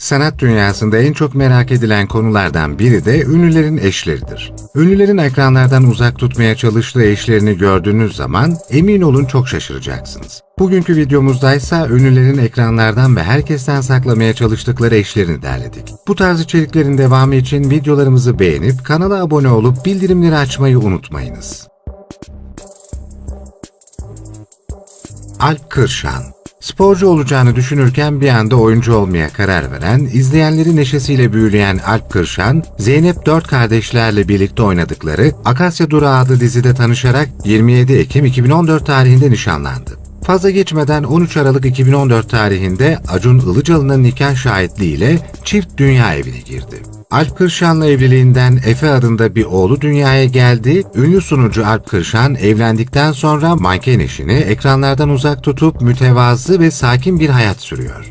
Sanat dünyasında en çok merak edilen konulardan biri de ünlülerin eşleridir. Ünlülerin ekranlardan uzak tutmaya çalıştığı eşlerini gördüğünüz zaman emin olun çok şaşıracaksınız. Bugünkü videomuzda ise ünlülerin ekranlardan ve herkesten saklamaya çalıştıkları eşlerini derledik. Bu tarz içeriklerin devamı için videolarımızı beğenip kanala abone olup bildirimleri açmayı unutmayınız. Alp Kırşan Sporcu olacağını düşünürken bir anda oyuncu olmaya karar veren, izleyenleri neşesiyle büyüleyen Alp Kırşan, Zeynep dört kardeşlerle birlikte oynadıkları Akasya Durağı adlı dizide tanışarak 27 Ekim 2014 tarihinde nişanlandı. Fazla geçmeden 13 Aralık 2014 tarihinde Acun Ilıcalı'nın nikah şahitliğiyle çift dünya evine girdi. Alp Kırşan'la evliliğinden Efe adında bir oğlu dünyaya geldi. Ünlü sunucu Alp Kırşan evlendikten sonra manken eşini ekranlardan uzak tutup mütevazı ve sakin bir hayat sürüyor.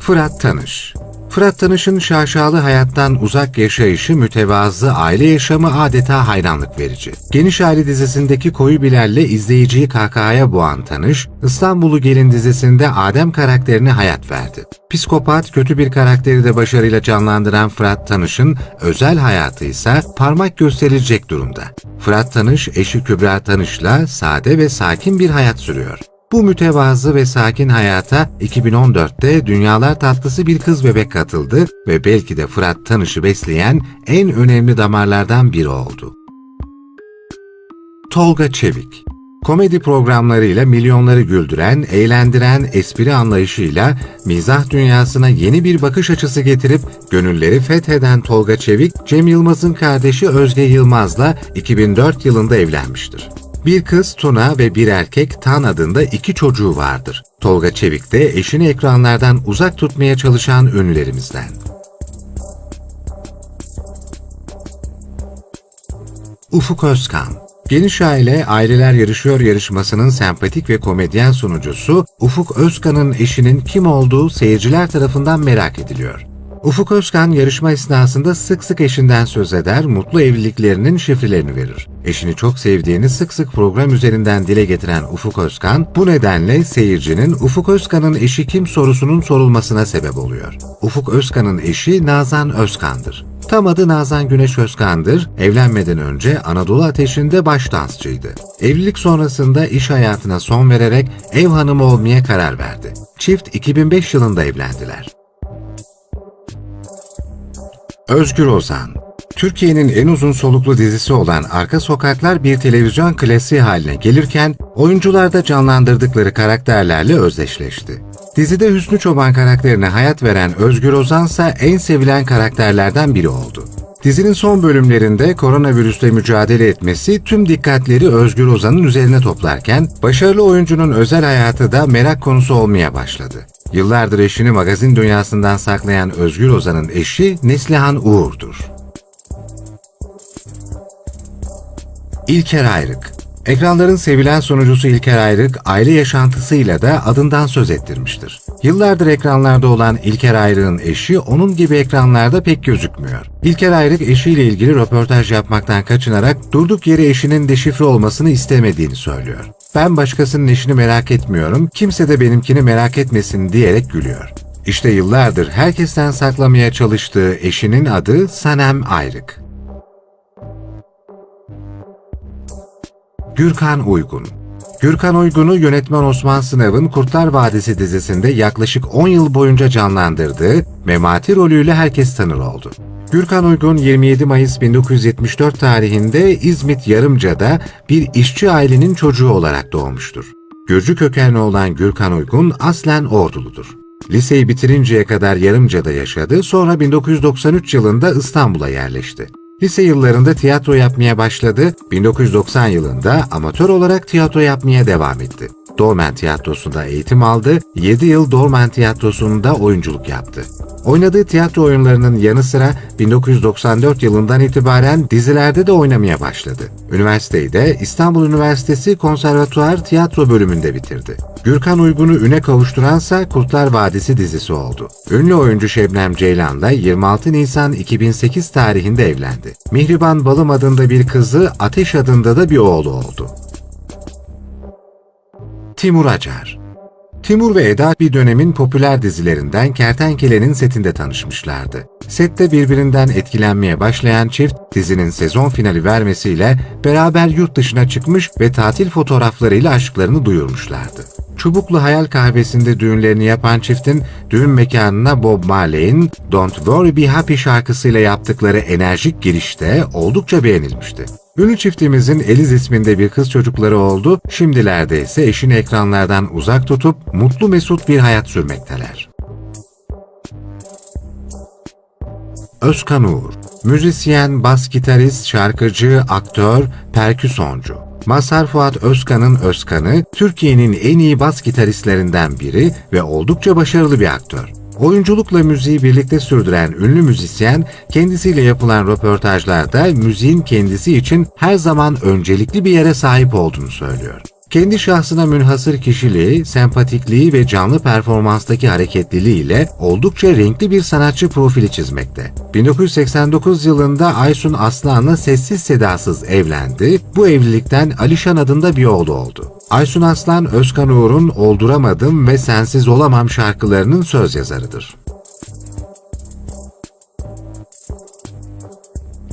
Fırat Tanış Fırat Tanış'ın şaşalı hayattan uzak yaşayışı mütevazı aile yaşamı adeta hayranlık verici. Geniş Aile dizisindeki koyu Bilal'le izleyiciyi kahkahaya boğan Tanış, İstanbul'u Gelin dizisinde Adem karakterine hayat verdi. Psikopat, kötü bir karakteri de başarıyla canlandıran Fırat Tanış'ın özel hayatı ise parmak gösterilecek durumda. Fırat Tanış, eşi Kübra Tanış'la sade ve sakin bir hayat sürüyor. Bu mütevazı ve sakin hayata 2014'te Dünyalar Tatlısı bir kız bebek katıldı ve belki de Fırat Tanış'ı besleyen en önemli damarlardan biri oldu. Tolga Çevik Komedi programlarıyla milyonları güldüren, eğlendiren espri anlayışıyla mizah dünyasına yeni bir bakış açısı getirip gönülleri fetheden Tolga Çevik, Cem Yılmaz'ın kardeşi Özge Yılmaz'la 2004 yılında evlenmiştir. Bir kız Tuna ve bir erkek Tan adında iki çocuğu vardır. Tolga Çevik de eşini ekranlardan uzak tutmaya çalışan ünlülerimizden. Ufuk Özkan Geniş Aile Aileler Yarışıyor yarışmasının sempatik ve komedyen sunucusu Ufuk Özkan'ın eşinin kim olduğu seyirciler tarafından merak ediliyor. Ufuk Özkan yarışma esnasında sık sık eşinden söz eder, mutlu evliliklerinin şifrelerini verir. Eşini çok sevdiğini sık sık program üzerinden dile getiren Ufuk Özkan, bu nedenle seyircinin Ufuk Özkan'ın eşi kim sorusunun sorulmasına sebep oluyor. Ufuk Özkan'ın eşi Nazan Özkan'dır. Tam adı Nazan Güneş Özkan'dır. Evlenmeden önce Anadolu Ateşi'nde baş dansçıydı. Evlilik sonrasında iş hayatına son vererek ev hanımı olmaya karar verdi. Çift 2005 yılında evlendiler. Özgür Ozan Türkiye'nin en uzun soluklu dizisi olan Arka Sokaklar bir televizyon klasiği haline gelirken oyuncular da canlandırdıkları karakterlerle özdeşleşti. Dizide Hüsnü Çoban karakterine hayat veren Özgür Ozan ise en sevilen karakterlerden biri oldu. Dizinin son bölümlerinde koronavirüsle mücadele etmesi tüm dikkatleri Özgür Ozan'ın üzerine toplarken başarılı oyuncunun özel hayatı da merak konusu olmaya başladı. Yıllardır eşini magazin dünyasından saklayan Özgür Ozan'ın eşi Neslihan Uğur'dur. İlker Ayrık Ekranların sevilen sunucusu İlker Ayrık, aile yaşantısıyla da adından söz ettirmiştir. Yıllardır ekranlarda olan İlker Ayrık'ın eşi onun gibi ekranlarda pek gözükmüyor. İlker Ayrık eşiyle ilgili röportaj yapmaktan kaçınarak durduk yere eşinin deşifre olmasını istemediğini söylüyor. Ben başkasının eşini merak etmiyorum, kimse de benimkini merak etmesin diyerek gülüyor. İşte yıllardır herkesten saklamaya çalıştığı eşinin adı Sanem Ayrık. Gürkan Uygun Gürkan Uygun'u yönetmen Osman Sınav'ın Kurtlar Vadisi dizisinde yaklaşık 10 yıl boyunca canlandırdığı Memati rolüyle herkes tanır oldu. Gürkan Uygun 27 Mayıs 1974 tarihinde İzmit Yarımca'da bir işçi ailenin çocuğu olarak doğmuştur. Gürcü kökenli olan Gürkan Uygun aslen Orduludur. Liseyi bitirinceye kadar Yarımca'da yaşadı, sonra 1993 yılında İstanbul'a yerleşti. Lise yıllarında tiyatro yapmaya başladı, 1990 yılında amatör olarak tiyatro yapmaya devam etti. Dormen Tiyatrosu'nda eğitim aldı, 7 yıl Dormen Tiyatrosu'nda oyunculuk yaptı. Oynadığı tiyatro oyunlarının yanı sıra 1994 yılından itibaren dizilerde de oynamaya başladı. Üniversiteyi de İstanbul Üniversitesi Konservatuar Tiyatro bölümünde bitirdi. Gürkan Uygun'u üne kavuşturansa Kurtlar Vadisi dizisi oldu. Ünlü oyuncu Şebnem Ceylan'la 26 Nisan 2008 tarihinde evlendi. Mihriban Balım adında bir kızı, Ateş adında da bir oğlu oldu. Timur Acar Timur ve Eda bir dönemin popüler dizilerinden Kertenkele'nin setinde tanışmışlardı. Sette birbirinden etkilenmeye başlayan çift, dizinin sezon finali vermesiyle beraber yurt dışına çıkmış ve tatil fotoğraflarıyla aşklarını duyurmuşlardı. Çubuklu Hayal Kahvesi'nde düğünlerini yapan çiftin düğün mekanına Bob Marley'in Don't Worry Be Happy şarkısıyla yaptıkları enerjik girişte oldukça beğenilmişti. Ünlü çiftimizin Eliz isminde bir kız çocukları oldu, şimdilerde ise eşini ekranlardan uzak tutup mutlu mesut bir hayat sürmekteler. Özkan Uğur, müzisyen, bas gitarist, şarkıcı, aktör, perküsoncu. Mazhar Fuat Özkan'ın Özkan'ı, Türkiye'nin en iyi bas gitaristlerinden biri ve oldukça başarılı bir aktör. Oyunculukla müziği birlikte sürdüren ünlü müzisyen, kendisiyle yapılan röportajlarda müziğin kendisi için her zaman öncelikli bir yere sahip olduğunu söylüyor. Kendi şahsına münhasır kişiliği, sempatikliği ve canlı performanstaki hareketliliği ile oldukça renkli bir sanatçı profili çizmekte. 1989 yılında Aysun Aslan'la sessiz sedasız evlendi. Bu evlilikten Alişan adında bir oğlu oldu. Aysun Aslan, Özkan Uğur'un Olduramadım ve Sensiz Olamam şarkılarının söz yazarıdır.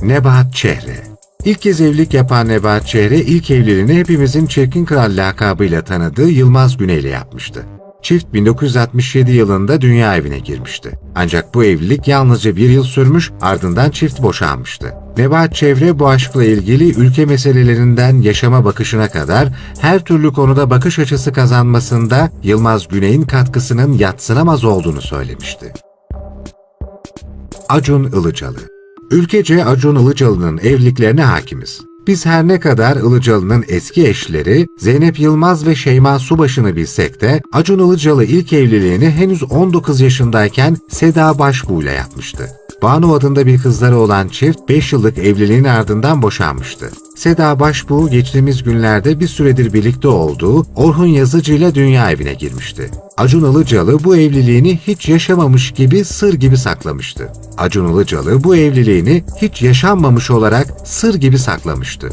Nebahat Çehre İlk kez evlilik yapan Nebahat Çehre ilk evliliğini hepimizin Çirkin Kral lakabıyla tanıdığı Yılmaz Güney ile yapmıştı. Çift 1967 yılında dünya evine girmişti. Ancak bu evlilik yalnızca bir yıl sürmüş ardından çift boşanmıştı. Nebahat Çevre bu aşkla ilgili ülke meselelerinden yaşama bakışına kadar her türlü konuda bakış açısı kazanmasında Yılmaz Güney'in katkısının yatsınamaz olduğunu söylemişti. Acun Ilıcalı Ülkece Acun Ilıcalı'nın evliliklerine hakimiz. Biz her ne kadar Ilıcalı'nın eski eşleri Zeynep Yılmaz ve Şeyma Subaşı'nı bilsek de Acun Ilıcalı ilk evliliğini henüz 19 yaşındayken Seda Başbuğ ile yapmıştı. Banu adında bir kızları olan çift 5 yıllık evliliğin ardından boşanmıştı. Seda Başbuğ geçtiğimiz günlerde bir süredir birlikte olduğu Orhun Yazıcı ile dünya evine girmişti. Acun Ilıcalı bu evliliğini hiç yaşamamış gibi sır gibi saklamıştı. Acun Ilıcalı bu evliliğini hiç yaşanmamış olarak sır gibi saklamıştı.